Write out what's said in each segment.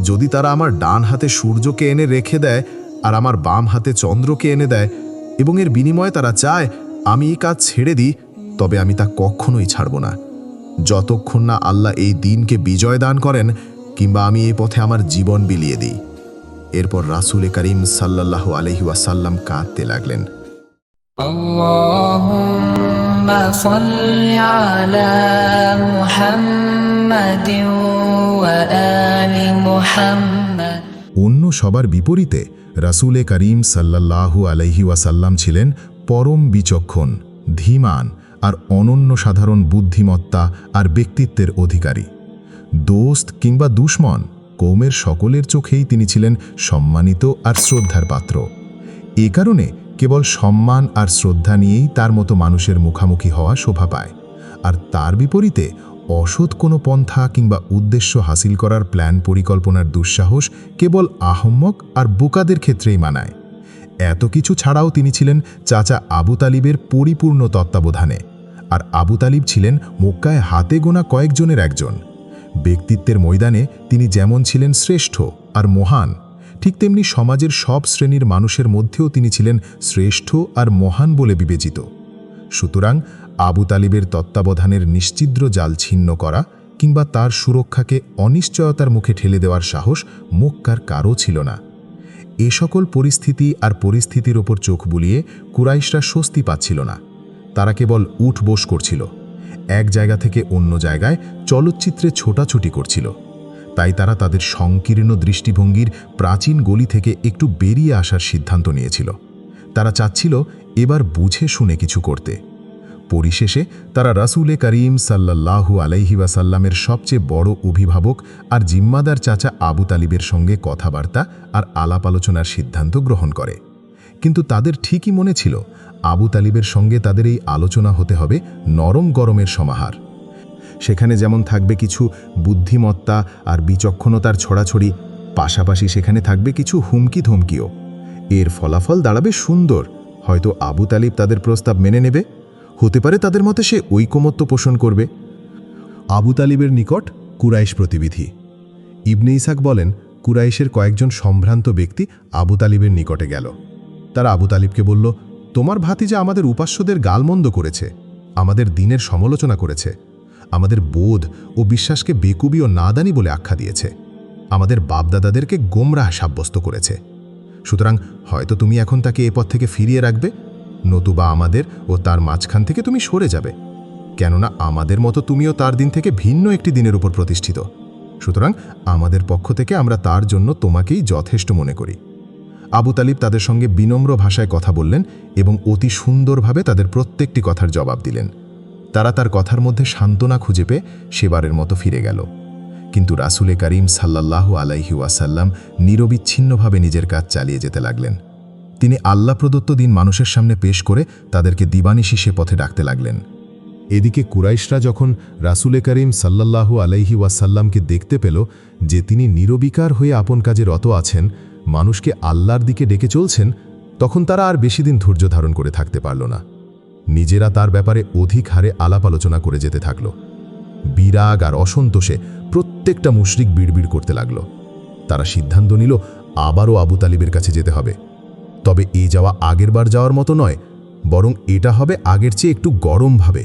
যদি তারা আমার ডান হাতে সূর্যকে এনে রেখে দেয় আর আমার বাম হাতে চন্দ্রকে এনে দেয় এবং এর বিনিময়ে তারা চায় আমি এই কাজ ছেড়ে দিই তবে আমি তা কখনোই ছাড়ব না যতক্ষণ না আল্লাহ এই দিনকে বিজয় দান করেন কিংবা আমি এই পথে আমার জীবন বিলিয়ে দিই এরপর রাসুলে করিম সাল্লাহ আলহি ওয়াসাল্লাম কাঁদতে লাগলেন اللهم صل على محمد وآل محمد অন্য সবার বিপরীতে রাসুলে করিম সাল্লাল্লাহু আলাইহি ওয়াসাল্লাম ছিলেন পরম বিচক্ষণ, ধীমান আর অনন্য সাধারণ বুদ্ধিমত্তা আর ব্যক্তিত্বের অধিকারী। দোস্ত কিংবা দুশ্মন কৌমের সকলের চোখেই তিনি ছিলেন সম্মানিত আর শ্রদ্ধার পাত্র। এ কারণে কেবল সম্মান আর শ্রদ্ধা নিয়েই তার মতো মানুষের মুখামুখি হওয়া শোভা পায়। আর তার বিপরীতে অসৎ কোনো পন্থা কিংবা উদ্দেশ্য হাসিল করার প্ল্যান পরিকল্পনার দুঃসাহস কেবল আহম্মক আর বোকাদের ক্ষেত্রেই মানায়। এত কিছু ছাড়াও তিনি ছিলেন চাচা আবু তালিবের পরিপূর্ণ তত্ত্বাবধানে। আর আবু তালিব ছিলেন মক্কায় হাতে গোনা কয়েকজনের একজন। ব্যক্তিত্বের ময়দানে তিনি যেমন ছিলেন শ্রেষ্ঠ আর মহান, ঠিক তেমনি সমাজের সব শ্রেণির মানুষের মধ্যেও তিনি ছিলেন শ্রেষ্ঠ আর মহান বলে বিবেচিত। সুতরাং আবু তালিবের তত্ত্বাবধানের নিশ্চিদ্র জাল ছিন্ন করা কিংবা তার সুরক্ষাকে অনিশ্চয়তার মুখে ঠেলে দেওয়ার সাহস মক্কার কারও ছিল না। এ সকল পরিস্থিতি আর পরিস্থিতির ওপর চোখ বুলিয়ে কুরাইশরা স্বস্তি পাচ্ছিল না। তারা কেবল উঠ বোস করছিল। এক জায়গা থেকে অন্য জায়গায় চলচ্চিত্রে ছোটাছুটি করছিল। তাই তারা তাদের সংকীর্ণ দৃষ্টিভঙ্গির প্রাচীন গলি থেকে একটু বেরিয়ে আসার সিদ্ধান্ত নিয়েছিল। তারা চাচ্ছিল এবার বুঝে শুনে কিছু করতে। পরিশেষে তারা রাসুলে করিম সাল্লাল্লাহু আলাইহি ওয়াসাল্লামের সবচেয়ে বড় অভিভাবক আর জিম্মাদার চাচা আবু তালিবের সঙ্গে কথাবার্তা আর আলাপ আলোচনার সিদ্ধান্ত গ্রহণ করে। কিন্তু তাদের ঠিকই মনে ছিল, আবু তালিবের সঙ্গে তাদের এই আলোচনা হতে হবে নরম গরমের সমাহার। সেখানে যেমন থাকবে কিছু বুদ্ধিমত্তা আর বিচক্ষণতার ছড়াছড়ি, পাশাপাশি সেখানে থাকবে কিছু হুমকি ধমকিও এর ফলাফল দাঁড়াবে সুন্দর। হয়তো আবু তালিব তাদের প্রস্তাব মেনে নেবে। হতে পারে তাদের মতে সে ঐকমত্য পোষণ করবে। আবু তালিবের নিকট কুরাইশ প্রতিবিধি ইবনে ইসাক বলেন, কুরাইশের কয়েকজন সম্ভ্রান্ত ব্যক্তি আবু তালিবের নিকটে গেল। তারা আবু তালিবকে বলল, তোমার ভাতি ভাতিজা আমাদের উপাস্যদের গালমন্দ করেছে, আমাদের দিনের সমালোচনা করেছে, আমাদের বোধ ও বিশ্বাসকে বেকুবি ও নাদানি বলে আখ্যা দিয়েছে, আমাদের বাপদাদাদেরকে গোমরাহ সাব্যস্ত করেছে। সুতরাং হয়তো তুমি এখন তাকে এ পথ থেকে ফিরিয়ে রাখবে নতুবা আমাদের ও তার মাঝখান থেকে তুমি সরে যাবে। কেননা আমাদের মতো তুমিও তার দিন থেকে ভিন্ন একটি দিনের উপর প্রতিষ্ঠিত। সুতরাং আমাদের পক্ষ থেকে আমরা তার জন্য তোমাকেই যথেষ্ট মনে করি। আবু তালিব তাদের সঙ্গে বিনম্র ভাষায় কথা বললেন এবং অতি সুন্দরভাবে তাদের প্রত্যেকটি কথার জবাব দিলেন। তারা তার কথার মধ্যে সান্ত্বনা খুঁজে পেয়ে সেবারের মতো ফিরে গেল। কিন্তু রাসুলে করিম সাল্লাল্লাহু আলাইহি ওয়াসাল্লাম নিরবিচ্ছিন্নভাবে নিজের কাজ চালিয়ে যেতে লাগলেন। তিনি আল্লাহ প্রদত্ত দিন মানুষের সামনে পেশ করে তাদেরকে দিবানিশি সে পথে ডাকতে লাগলেন। এদিকে কুরাইশরা যখন রাসুলে করিম সাল্লাল্লাহু আলাইহি ওয়াসাল্লামকে দেখতে পেল যে তিনি নিরবিকার হয়ে আপন কাজে রত আছেন, মানুষকে আল্লাহর দিকে ডেকে চলছেন, তখন তারা আর বেশি দিন ধৈর্য ধারণ করে থাকতে পারল না। নিজেরা তার ব্যাপারে অধিক হারে আলাপ আলোচনা করে যেতে থাকল। বিরাগ আর অসন্তোষে প্রত্যেকটা মুশরিক বিড়বিড় করতে লাগল। তারা সিদ্ধান্ত নিল, আবারও আবু তালিবের কাছে যেতে হবে। তবে এই যাওয়া আগেরবার যাওয়ার মতো নয়, বরং এটা হবে আগের চেয়ে একটু গরমভাবে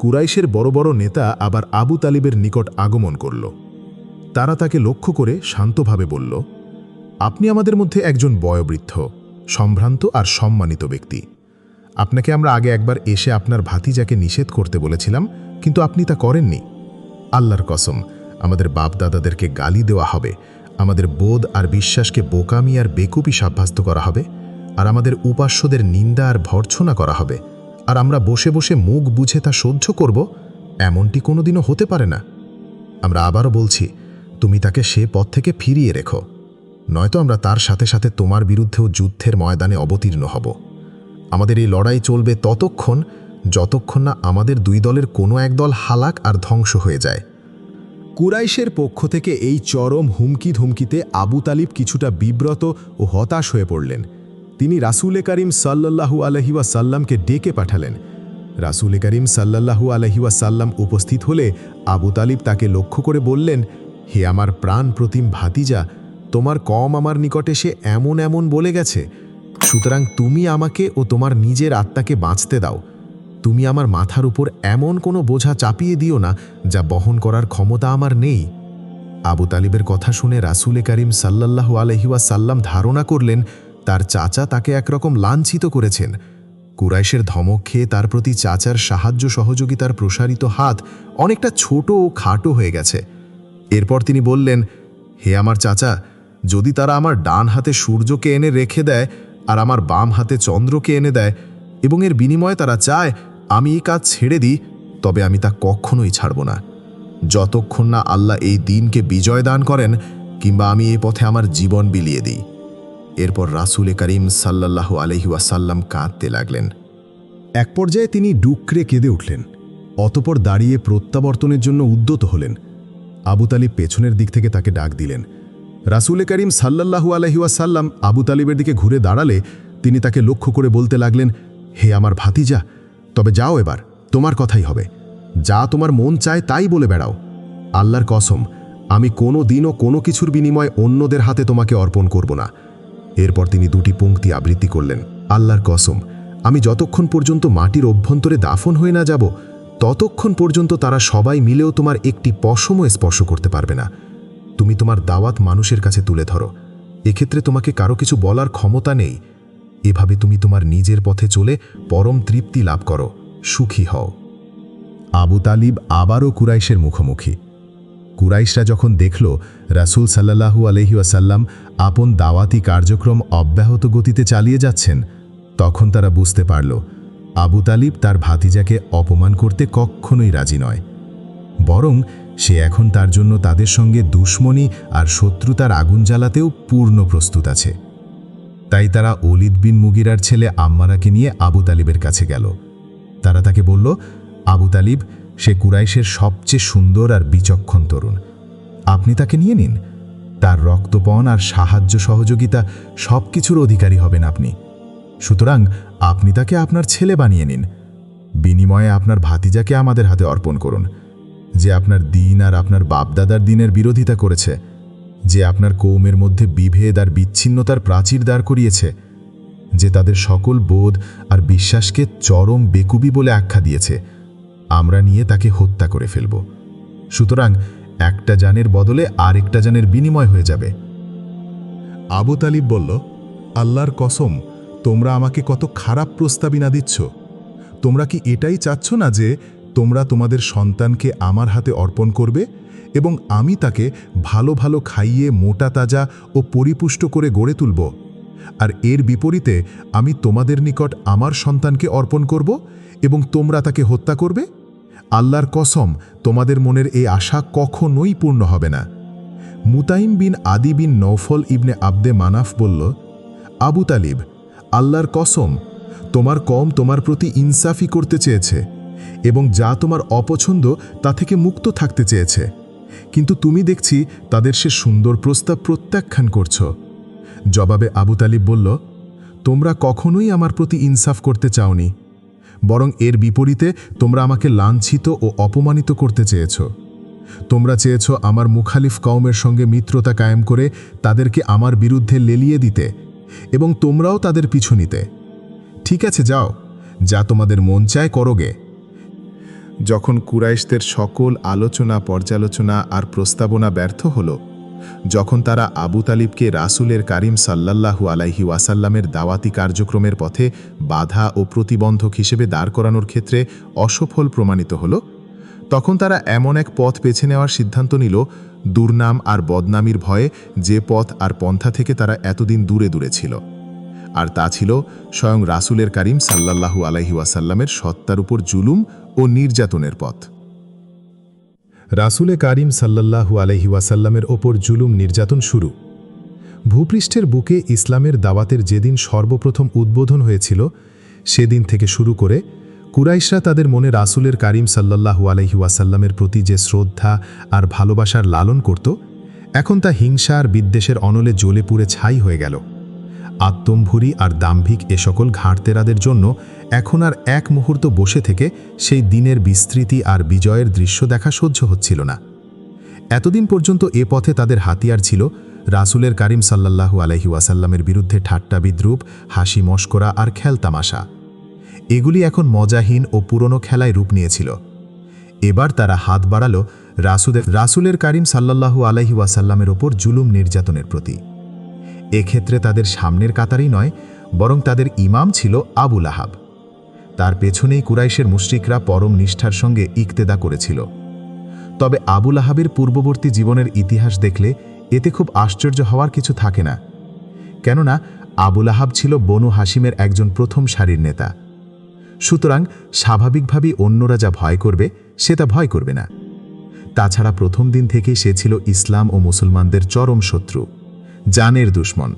কুরাইশের বড় বড় নেতা আবার আবু তালিবের নিকট আগমন করল। তারা তাকে লক্ষ্য করে শান্তভাবে বলল, আপনি আমাদের মধ্যে একজন বয়োবৃদ্ধ, সম্ভ্রান্ত আর সম্মানিত ব্যক্তি। আপনাকে আমরা আগে একবার এসে আপনার ভাতিজাকে নিষেধ করতে বলেছিলাম, কিন্তু আপনি তা করেননি। আল্লাহর কসম, আমাদের বাপদাদাদেরকে গালি দেওয়া হবে আমাদের বোধ আর বিশ্বাসকে বোকামি আর বেকুপি সাব্যস্ত করা হবে, আর আমাদের উপাস্যদের নিন্দা আর ভর্ৎসনা করা হবে, আর আমরা বসে বসে মুখ বুঝে তা সহ্য করব, এমনটি কোনোদিনও হতে পারে না। আমরা আবারও বলছি, তুমি তাকে সে পথ থেকে ফিরিয়ে রেখো, নয়তো আমরা তার সাথে সাথে তোমার বিরুদ্ধেও যুদ্ধের ময়দানে অবতীর্ণ হব। আমাদের এই লড়াই চলবে ততক্ষণ, যতক্ষণ না আমাদের দুই দলের কোনো এক দল হালাক আর ধ্বংস হয়ে যায়। কুরাইশের পক্ষ থেকে এই চরম হুমকি ধুমকিতে আবু তালিব কিছুটা বিব্রত ও হতাশ হয়ে পড়লেন। তিনি রাসুলে করিম সাল্লাল্লাহু আলহি ওয়াসাল্লামকে ডেকে পাঠালেন। রাসুলে করিম সাল্লাল্লাহু আলহি ওয়াসাল্লাম উপস্থিত হলে আবু তালিব তাকে লক্ষ্য করে বললেন, হে আমার প্রাণ প্রতিম ভাতিজা, তোমার কম আমার নিকটে সে এমন এমন বলে গেছে। সুতরাং তুমি আমাকে ও তোমার নিজের আত্মাকে বাঁচতে দাও। তুমি আমার মাথার উপর এমন কোনো বোঝা চাপিয়ে দিও না যা বহন করার ক্ষমতা আমার নেই। আবু তালিবের কথা শুনে রাসুলে করিম সাল্লাল্লাহু আলহিওয়া সাল্লাম ধারণা করলেন, তার চাচা তাকে একরকম লাঞ্ছিত করেছেন। কুরাইশের ধমক খেয়ে তার প্রতি চাচার সাহায্য সহযোগিতার প্রসারিত হাত অনেকটা ছোট ও খাটো হয়ে গেছে। এরপর তিনি বললেন, হে আমার চাচা, যদি তারা আমার ডান হাতে সূর্যকে এনে রেখে দেয় আর আমার বাম হাতে চন্দ্রকে এনে দেয় এবং এর বিনিময়ে তারা চায় আমি এই কাজ ছেড়ে দিই, তবে আমি তা কখনোই ছাড়ব না। যতক্ষণ না আল্লাহ এই দিনকে বিজয় দান করেন কিংবা আমি এই পথে আমার জীবন বিলিয়ে দিই। এরপর রাসুলে করিম সাল্লাল্লাহু আলহি ওয়াসাল্লাম কাঁদতে লাগলেন। এক পর্যায়ে তিনি ডুকরে কেঁদে উঠলেন, অতপর দাঁড়িয়ে প্রত্যাবর্তনের জন্য উদ্যত হলেন। আবু তালিব পেছনের দিক থেকে তাকে ডাক দিলেন। রাসুলে করিম সাল্লাল্লাহু আলহি ওয়াসাল্লাম আবু তালিবের দিকে ঘুরে দাঁড়ালে তিনি তাকে লক্ষ্য করে বলতে লাগলেন, হে আমার ভাতিজা তবে যাও এবার, তোমার কথাই হবে। যা তোমার মন চায় তাই বলে বেড়াও। আল্লাহর কসম, আমি কোনো দিনও কোনো কিছুর বিনিময়ে অন্যদের হাতে তোমাকে অর্পণ করব না। এরপর তিনি দুটি পংক্তি আবৃত্তি করলেন। আল্লাহর কসম, আমি যতক্ষণ পর্যন্ত মাটির অভ্যন্তরে দাফন হয়ে না যাব, ততক্ষণ পর্যন্ত তারা সবাই মিলেও তোমার একটি পশমও স্পর্শ করতে পারবে না। তুমি তোমার দাওয়াত মানুষের কাছে তুলে ধরো। এক্ষেত্রে তোমাকে কারও কিছু বলার ক্ষমতা নেই। এভাবে তুমি তোমার নিজের পথে চলে পরম তৃপ্তি লাভ করো, সুখী হও। আবু তালিব আবারও কুরাইশের মুখোমুখি। কুরাইশরা যখন দেখল, রাসূল সাল্লাহু আলহি আসাল্লাম আপন দাওয়াতি কার্যক্রম অব্যাহত গতিতে চালিয়ে যাচ্ছেন, তখন তারা বুঝতে পারল, আবু তালিব তার ভাতিজাকে অপমান করতে কখনোই রাজি নয়। বরং সে এখন তার জন্য তাদের সঙ্গে দুশ্মনী আর শত্রুতার আগুন জ্বালাতেও পূর্ণ প্রস্তুত আছে। তাই তারা অলিদ বিন মুগিরার ছেলে আম্মারাকে নিয়ে আবু তালিবের কাছে গেল। তারা তাকে বলল, আবু তালিব, সে কুরাইশের সবচেয়ে সুন্দর আর বিচক্ষণ তরুণ। আপনি তাকে নিয়ে নিন। তার রক্তপণ আর সাহায্য সহযোগিতা সব কিছুর অধিকারী হবেন আপনি। সুতরাং আপনি তাকে আপনার ছেলে বানিয়ে নিন। বিনিময়ে আপনার ভাতিজাকে আমাদের হাতে অর্পণ করুন। যে আপনার দিন আর আপনার বাপদাদার দিনের বিরোধিতা করেছে যে আপনার কৌমের মধ্যে বিভেদ আর বিচ্ছিন্নতার প্রাচীর দাঁড় করিয়েছে, যে তাদের সকল বোধ আর বিশ্বাসকে চরম বেকুবি বলে আখ্যা দিয়েছে। আমরা নিয়ে তাকে হত্যা করে ফেলব। সুতরাং একটা জানের বদলে আরেকটা জানের বিনিময় হয়ে যাবে। আবু তালিব বলল, আল্লাহর কসম, তোমরা আমাকে কত খারাপ প্রস্তাবই না দিচ্ছ। তোমরা কি এটাই চাচ্ছ না যে তোমরা তোমাদের সন্তানকে আমার হাতে অর্পণ করবে? এবং আমি তাকে ভালো ভালো খাইয়ে মোটা তাজা ও পরিপুষ্ট করে গড়ে তুলব। আর এর বিপরীতে আমি তোমাদের নিকট আমার সন্তানকে অর্পণ করব এবং তোমরা তাকে হত্যা করবে? আল্লাহর কসম, তোমাদের মনের এই আশা কখনোই পূর্ণ হবে না। মুতাইম বিন আদি বিন নৌফল ইবনে আবদে মানাফ বলল, আবু তালিব, আল্লাহর কসম, তোমার কম তোমার প্রতি ইনসাফি করতে চেয়েছে এবং যা তোমার অপছন্দ তা থেকে মুক্ত থাকতে চেয়েছে। কিন্তু তুমি দেখছি তাদের সে সুন্দর প্রস্তাব প্রত্যাখ্যান করছ। জবাবে আবু তালিব বলল, তোমরা কখনোই আমার প্রতি ইনসাফ করতে চাওনি, বরং এর বিপরীতে তোমরা আমাকে লাঞ্ছিত ও অপমানিত করতে চেয়েছ। তোমরা চেয়েছ আমার মুখালিফ কওমের সঙ্গে মিত্রতা কায়েম করে তাদেরকে আমার বিরুদ্ধে লেলিয়ে দিতে এবং তোমরাও তাদের পিছু নিতে। ঠিক আছে, যাও, যা তোমাদের মন চায় করোগে যখন কুরাইশদের সকল আলোচনা, পর্যালোচনা আর প্রস্তাবনা ব্যর্থ হল, যখন তারা আবু তালিবকে রাসুলের কারিম সাল্লাল্লাহু আলাইহি ওয়াসাল্লামের দাওয়াতি কার্যক্রমের পথে বাধা ও প্রতিবন্ধক হিসেবে দাঁড় করানোর ক্ষেত্রে অসফল প্রমাণিত হল, তখন তারা এমন এক পথ বেছে নেওয়ার সিদ্ধান্ত নিল, দুর্নাম আর বদনামির ভয়ে যে পথ আর পন্থা থেকে তারা এতদিন দূরে দূরে ছিল। আর তা ছিল স্বয়ং রাসুলের কারিম সাল্লাল্লাহু আলাইহি ওয়াসাল্লামের সত্তার উপর জুলুম ও নির্যাতনের পথ। রাসুলে কারিম সাল্লাল্লাহু আলহি ওয়াসাল্লামের ওপর জুলুম নির্যাতন শুরু। ভূপৃষ্ঠের বুকে ইসলামের দাওয়াতের যেদিন সর্বপ্রথম উদ্বোধন হয়েছিল, সেদিন থেকে শুরু করে কুরাইশরা তাদের মনে রাসুলের কারিম সাল্লাল্লাহু আলহি ওয়াসাল্লামের প্রতি যে শ্রদ্ধা আর ভালোবাসার লালন করত, এখন তা হিংসা আর বিদ্বেষের অনলে জ্বলে পুড়ে ছাই হয়ে গেল। আত্মম্ভুরি আর দাম্ভিক এ সকল ঘাড়তেরাদের জন্য এখন আর এক মুহূর্ত বসে থেকে সেই দিনের বিস্তৃতি আর বিজয়ের দৃশ্য দেখা সহ্য হচ্ছিল না। এতদিন পর্যন্ত এ পথে তাদের হাতিয়ার ছিল রাসুলের কারিম সাল্লাল্লাহু আলহি ওয়াসাল্লামের বিরুদ্ধে ঠাট্টা বিদ্রুপ, হাসি মস্করা আর খেলতামাশা এগুলি এখন মজাহীন ও পুরনো খেলায় রূপ নিয়েছিল। এবার তারা হাত বাড়াল রাসুদের রাসুলের কারিম সাল্লাল্লাহু আলহি ওয়াসাল্লামের ওপর জুলুম নির্যাতনের প্রতি। এক্ষেত্রে তাদের সামনের কাতারই নয়, বরং তাদের ইমাম ছিল আবুল আহাব তার পেছনেই কুরাইশের মুশরিকরা পরম নিষ্ঠার সঙ্গে ইকতেদা করেছিল। তবে আবুল আহাবের পূর্ববর্তী জীবনের ইতিহাস দেখলে এতে খুব আশ্চর্য হওয়ার কিছু থাকে না। কেননা আবুল আহাব ছিল বনু হাসিমের একজন প্রথম সারির নেতা। সুতরাং স্বাভাবিকভাবেই অন্যরা যা ভয় করবে সে তা ভয় করবে না। তাছাড়া প্রথম দিন থেকেই সে ছিল ইসলাম ও মুসলমানদের চরম শত্রু। জানের দুশ্মন।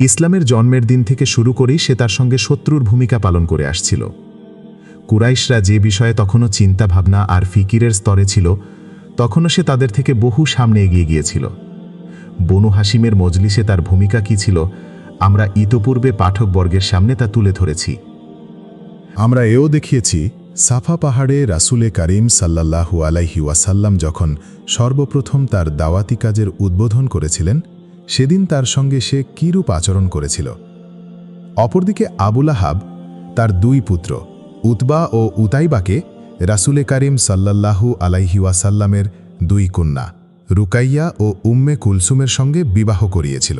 ইসলামের জন্মের দিন থেকে শুরু করেই সে তার সঙ্গে শত্রুর ভূমিকা পালন করে আসছিল। কুরাইশরা যে বিষয়ে তখনও চিন্তাভাবনা আর ফিকিরের স্তরে ছিল, তখনও সে তাদের থেকে বহু সামনে এগিয়ে গিয়েছিল। বনু হাসিমের মজলিসে তার ভূমিকা কি ছিল, আমরা ইতপূর্বে পাঠকবর্গের সামনে তা তুলে ধরেছি। আমরা এও দেখিয়েছি, সাফা পাহাড়ে রাসুলে কারিম সাল্লাল্লাহু আলাইহি ওয়াসাল্লাম যখন সর্বপ্রথম তার দাওয়াতি কাজের উদ্বোধন করেছিলেন সেদিন তার সঙ্গে সে কিরূপ আচরণ করেছিল? অপরদিকে আবুল আহাব, তার দুই পুত্র, উতবা ও উতাইবাকে রাসুলে কারিম সাল্লাল্লাহু আলাইহিওয়াসাল্লামের দুই কন্যা, রুকাইয়া ও উম্মে কুলসুমের সঙ্গে বিবাহ করিয়েছিল।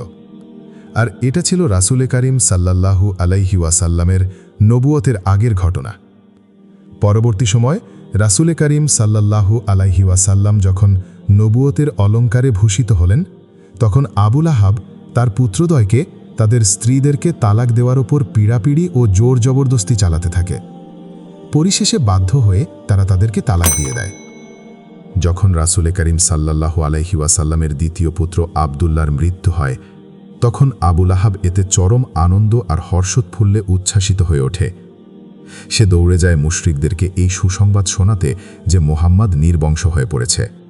আর এটা ছিল রাসুলে কারিম সাল্লাল্লাহু আলাইহিওয়াসাল্লামের নবুয়তের আগের ঘটনা। পরবর্তী সময় রাসুলে করিম সাল্লাল্লাহু আলাইহিওয়াসাল্লাম যখন নবুয়তের অলঙ্কারে ভূষিত হলেন তখন আবুল আহাব তার পুত্রদয়কে তাদের স্ত্রীদেরকে তালাক দেওয়ার ওপর পীড়াপিড়ি ও জোর জবরদস্তি চালাতে থাকে। পরিশেষে বাধ্য হয়ে তারা তাদেরকে তালাক দিয়ে দেয়। যখন রাসুলে করিম সাল্লাল্লাহু আলাইহি ওয়াসাল্লামের দ্বিতীয় পুত্র আবদুল্লার মৃত্যু হয়, তখন আবুল আহাব এতে চরম আনন্দ আর হর্ষোৎফুল্লে উচ্ছ্বাসিত হয়ে ওঠে। সে দৌড়ে যায় মুশরিকদেরকে এই সুসংবাদ শোনাতে যে মোহাম্মদ নির্বংশ হয়ে পড়েছে।